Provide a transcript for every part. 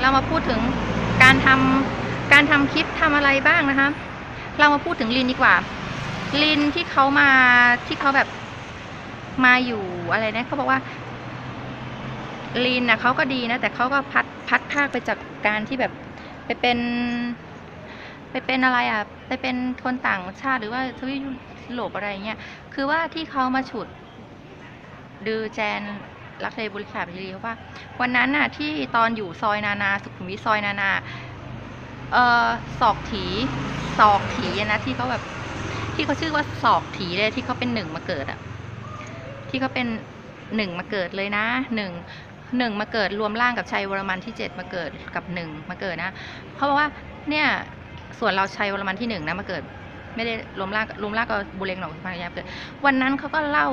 เรามาพูดถึงการทำการทำคลิปทำอะไรบ้างนะคะ เรามาพูดถึงลินดีกว่า ลินที่เขามาที่เขาแบบมาอยู่อะไรนะเขาบอกว่าลินนะเขาก็ดีนะ แต่เขาก็พัดพัดภาคไปจากการที่แบบไปเป็น ไปเป็นอะไรอะไปเป็นคนต่างชาติหรือว่าทวีปยุโรปอะไรเงี้ยคือว่าที่เขามาฉุดดือแจน รักเลบุริขาพิรีเพราะว่าวันนั้นน่ะที่ตอนอยู่ซอยนานา สุขุมวิทซอยนานาเออศอกถีศอกถีนะที่เขาแบบที่เขาชื่อว่าศอกถีเลยที่เขาเป็นหนึ่งมาเกิดอะที่เขาเป็นหนึ่งมาเกิดเลยนะหนึ่งหนึ่งมาเกิดรวมร่างกับชัยวรมันที่เจ็ดมาเกิดกับหนึ่งมาเกิดนะเขาบอกว่าเนี่ยส่วนเราชัยวรมันที่หนึ่งนะมาเกิด ไม่ได้รวมร่างรวมร่างกับบุเรงหนองสุพรรณยามเกิดวันนั้นเขาก็เล่า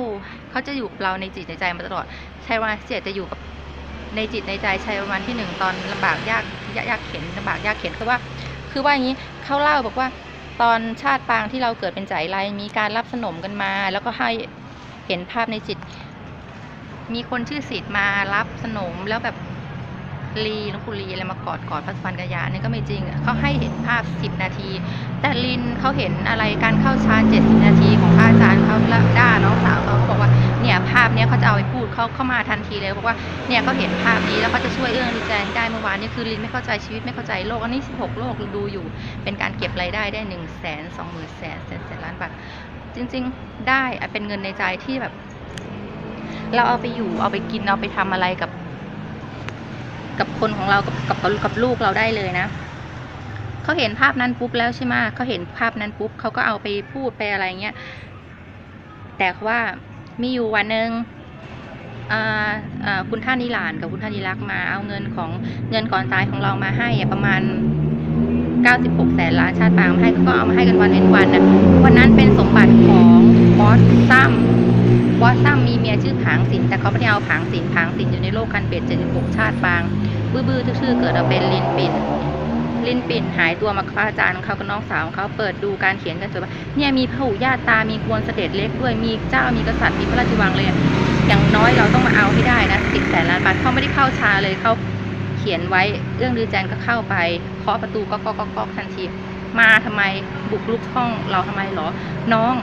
เขาจะอยู่กับเราในจิตในใจมาตลอดชัยวันเจ็ดจะอยู่กับในจิตในใจชัยวรมันที่หนึ่งตอนลำบากยากยากยากเข็นลำบากยากเข็นคือว่า คือว่าอย่างนี้เขาเล่าบอกว่า ตอนชาติปางที่เราเกิดเป็นใจไรมีการรับสนมกันมา แล้วก็ให้เห็นภาพในจิต มีคนชื่อสิทธิ์มารับสนมแล้วแบบ ลีหลวงปู่ลีอะไรมากอดกอดพระสุพรรณกายาเนี่ยก็ไม่จริงอะเขาให้เห็นภาพสิบนาที แต่ลินเขาเห็นอะไรการเข้าฌานเจ็ดสิบนาทีของพระอาจารย์เขาแล้วด่าน้องสาวเขาเขาบอกว่าเนี่ยภาพเนี้ยเขาจะเอาไปพูดเขาเข้ามาทันทีเลยบอกว่าเนี่ยเขาเห็นภาพนี้แล้วเขาจะช่วยเอื้องดีแจนได้เมื่อวานนี้คือลินไม่เข้าใจชีวิตไม่เข้าใจโลกอันนี้สิบหกโลกดูอยู่ เป็นการเก็บรายได้ได้หนึ่งแสนสองหมื่นแสนแสนแสนล้านบาทจริง ๆ ได้เป็นเงินในใจที่แบบ เราเอาไปอยู่เอาไปกินเอาไปทำอะไรกับ กับคนของเรากับกับกับลูกเราได้เลยนะเขาเห็นภาพนั้นปุ๊บแล้วใช่ไหมเขาเห็นภาพนั้นปุ๊บเขาก็เอาไปพูดไปอะไรเงี้ยแต่ว่ามีอยู่วันหนึ่งคุณท่านนิลานกับคุณท่านนิรักมาเอาเงินของเงินก่อนตายของเรามาให้ประมาณ 96 แสนล้านชาติปางให้ก็เอามาให้กันวันเว้นวันนะวันนั้นเป็นสมบัติของบอสซัม บอสซัมมีเมียชื่อผางสินแต่เขาไม่ได้เอาผางสินผางสินอยู่ในโลกคันเบ็ด76ชาติปาง บื้อๆทื่อๆเกิดมาเป็นลินปิ่นลินปิ่นหายตัวมากับพระอาจารย์ของเขากับน้องสาวของเขาเปิดดูการเขียนกันสวยว่าเนี่ยมีพระหูญาติามีกวนเสด็จเล็กด้วยมีเจ้ามีกษัตริย์มีพระราชวังเลยอย่างน้อยเราต้องมาเอาให้ได้นะสิบแสนล้านบาทเขาไม่ได้เข้าชาเลยเขาเขียนไว้เรื่องดือแจนก็เข้าไปเคาะประตูก็ก็ก็ก็ทันทีมาทำไมบุกลุกห้องเราทำไมหรอ น้อง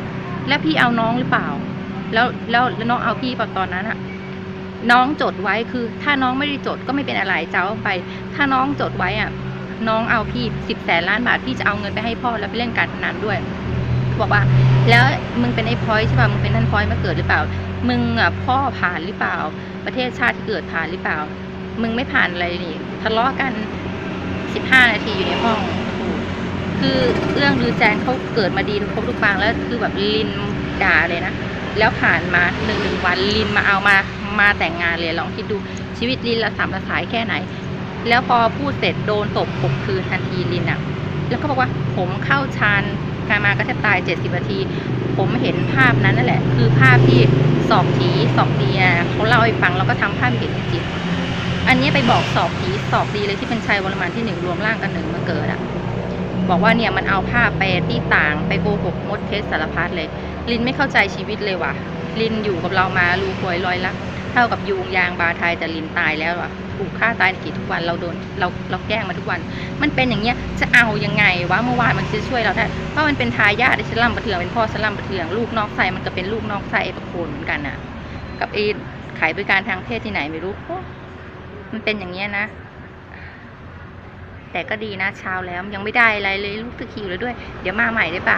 แล้วพี่เอาน้องหรือเปล่า แล้วแล้วแล้วน้องเอาพี่ปล่าตอนนั้นอะน้องจดไว้คือ ถ้าน้องไม่ได้จดก็ไม่เป็นอะไรเจ้าไป ถ้าน้องจดไว้อะน้องเอาพี่สิบแสนล้านบาทพี่จะเอาเงินไปให้พ่อแล้วไปเล่นการพนันด้วยบอกว่า แล้วมึงเป็นไอ้พอยใช่ป่ะมึงเป็นท่านพอยมาเกิดหรือเปล่า มึงอะพ่อผ่านหรือเปล่า ประเทศชาติที่เกิดผ่านหรือเปล่า มึงไม่ผ่านอะไรนี่ทะเลาะกันสิบห้านาทีอยู่ในห้อง คือเรื่องลือแจงเขาเกิดมาดีทุกครบทุกปางแล้วคือแบบลินด่าเลยนะ แล้วผ่านมาหนึ่งหนึ่งวันลินมาเอามามาแต่งงานเลยลองคิดดูชีวิตลินละสามละสายแค่ไหน แล้วพอพูดเสร็จโดนตบหกคืนทันทีลินอะแล้วก็บอกว่าผมเข้าฌานการมาก็แทบตายเจ็ดสิบนาที ผมเห็นภาพนั้นนั่นแหละ คือภาพที่สอบผีสอบดีอะเขาเล่าให้ฟังแล้วก็ทำภาพเห็นจริงอันนี้ไปบอกสอบผีสอบดีเลยที่เป็นชัยวรมันที่หนึ่งรวมร่างกันหนึ่งมาเกิดอะบอกว่าเนี่ยมันเอาภาพไปที่ต่างไปโกหกมดเทสสารพัดเลย ลินไม่เข้าใจชีวิตเลยว่ะ ลินอยู่กับเรามาลูควยลอยลักเท่ากับยุงยางบาไทยแต่ลินตายแล้วอะถูกฆ่าตายกี่ทุกวันเราโดนเราเราแกล้งมาทุกวัน มันเป็นอย่างเงี้ยจะเอายังไงวะเมื่อวานมันจะช่วยเราได้เพราะมันเป็นทายาทไอ้ฉลัมประเทืองเป็นพ่อฉลัมประเทืองลูกนอกไส้มันก็เป็นลูกนอกไส้ไอ้ประโคนเหมือนกันอะ กับไอ้ขายบริการทางเพศที่ไหนไม่รู้มันเป็นอย่างเงี้ยนะแต่ก็ดีนะเช้าแล้วยังไม่ได้อะไรเลยลูกสึกหิวแล้วด้วย เดี๋ยวมาใหม่ได้ปะ